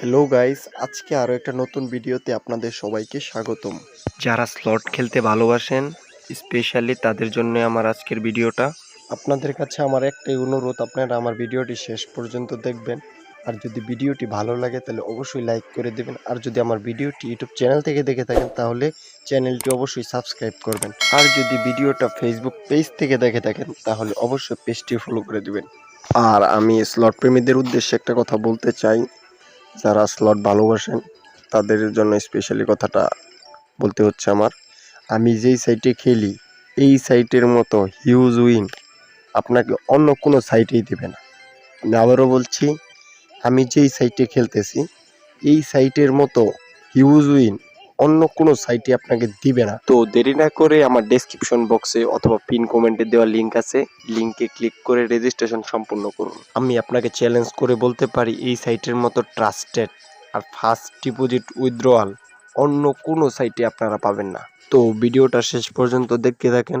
Hello guys আজকে আরও একটা নতুন ভিডিওতে আপনাদের সবাইকে স্বাগতম। যারা স্লট খেলতে ভালোবাসেন স্পেশালি তাদের জন্য আমার আজকের ভিডিওটা। আপনাদের কাছে আমার একটাই অনুরোধ, আপনারা আমার ভিডিওটি শেষ পর্যন্ত দেখবেন। আর যদি ভিডিওটি ভালো লাগে, তাহলে অবশ্যই লাইক করে দেবেন। আর যদি আমার ভিডিওটি ইউটিউব চ্যানেল থেকে দেখে থাকেন, তাহলে চ্যানেলটি অবশ্যই সাবস্ক্রাইব করবেন। আর যদি ভিডিওটা ফেসবুক পেজ থেকে দেখে থাকেন, তাহলে অবশ্যই পেজটি ফলো করে দেবেন। আর আমি স্লট প্রেমীদের উদ্দেশ্যে একটা কথা বলতে চাই। যারা স্লট ভালোবাসেন, তাদের জন্য স্পেশালি কথাটা বলতে হচ্ছে আমার। আমি যেই সাইটে খেলি, এই সাইটের মতো হিউজ উইন আপনাকে অন্য কোনো সাইটেই দেবে না। আমি আবারও বলছি, আমি যেই সাইটে খেলতেছি, এই সাইটের মতো হিউজ উইন অন্য কোনো সাইটে আপনাকে দিবে না। তো দেরি না করে আমার ডেসক্রিপশন বক্সে অথবা পিন কমেন্টে দেওয়া লিঙ্ক আছে। লিঙ্কে ক্লিক করে রেজিস্ট্রেশন সম্পূর্ণ করুন। আমি আপনাকে চ্যালেঞ্জ করে বলতে পারি, এই সাইটের মতো ট্রাস্টেড আর ফার্স্ট ডিপোজিট উইথড্রয়াল অন্য কোনো সাইটে আপনারা পাবেন না। তো ভিডিওটা শেষ পর্যন্ত দেখতে থাকেন।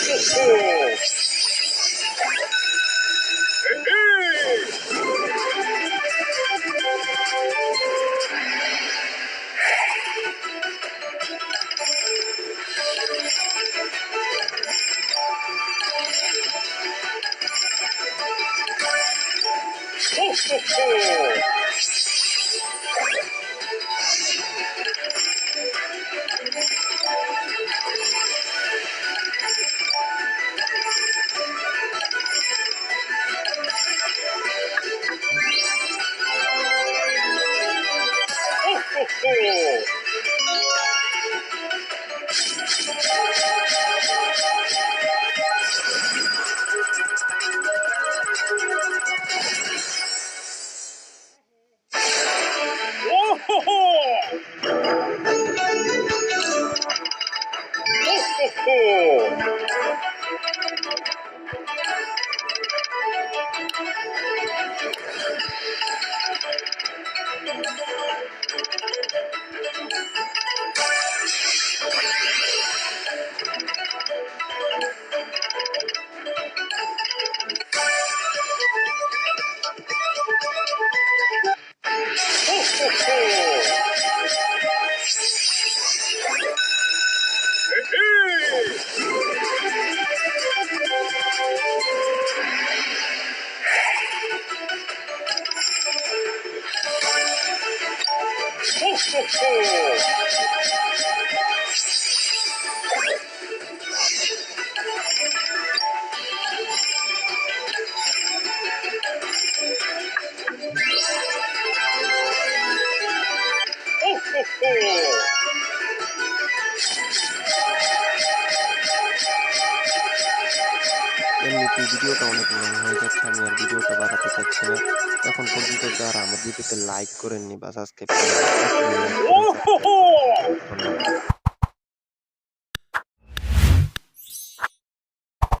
Oh, oh, oh. 哦。এমনিতে ভিডিওটা অনেক লং হয়ে যাচ্ছে আমি আর ভিডিওটা বাড়াতে চাচ্ছি না। এখন পর্যন্ত যারা আমার ভিডিওতে লাইক করেননি বা সাবস্ক্রাইব করেন